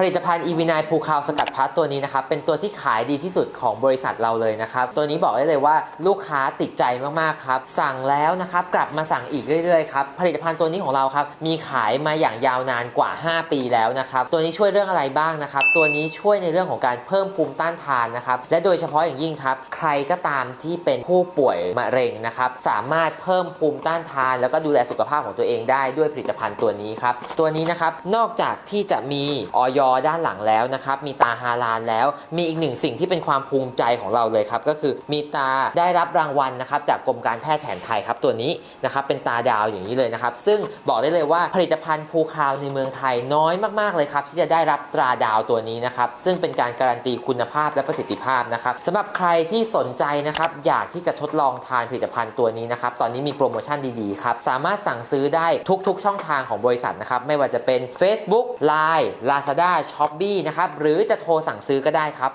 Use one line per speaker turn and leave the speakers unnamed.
ผลิตภัณฑ์อีวีนายภูคาวสกัดพัดตัวนี้นะครับ เป็นตัวที่ขายดีที่สุดของบริษัทเราเลยนะครับ ตัวนี้บอกได้เลยว่าลูกค้าติดใจมาก ๆ ครับ สั่งแล้วนะครับ กลับมาสั่งอีกเรื่อย ๆ ครับ ผลิตภัณฑ์ตัวนี้ของเราครับ มีขายมาอย่างยาวนานกว่า 5 ปีแล้วนะครับ ตัวนี้ช่วยเรื่องอะไรบ้างนะครับ ตัวนี้ช่วยในเรื่องของการเพิ่มภูมิต้านทานนะครับ และโดยเฉพาะอย่างยิ่งครับ ใครก็ตามที่เป็นผู้ป่วยมะเร็งนะครับ สามารถเพิ่มภูมิต้านทาน แล้วก็ดูแลสุขภาพของตัวเองได้ด้วยผลิตภัณฑ์ตัวนี้ครับ ตัวนี้นะครับ นอกจากที่จะมีออยอด้านหลังแล้วนะครับ มีตาฮาลาลแล้ว มีอีกหนึ่งสิ่งที่เป็นความภูมิใจของเราเลยครับ ก็คือมีตาได้รับรางวัลนะครับ จากกรมการแพทย์แผนไทยครับตัวนี้นะครับเป็นตาดาวอย่างนี้เลยนะครับ ซึ่งบอกได้เลยว่าผลิตภัณฑ์ภูคาวในเมืองไทยน้อยมากๆเลยครับที่จะได้รับตราดาวตัวนี้นะครับซึ่งเป็นการการันตีคุณภาพและประสิทธิภาพนะครับสำหรับใครที่สนใจนะครับอยากที่จะทดลองทานผลิตภัณฑ์ตัวนี้นะครับตอนนี้มีโปรโมชั่นดีๆครับสามารถสั่งซื้อได้ทุกๆ ช่องทางของบริษัทนะครับไม่ว่าจะเป็น Facebook Line Lazada ช้อปปี้นะครับหรือจะโทรสั่งซื้อก็ได้ครับ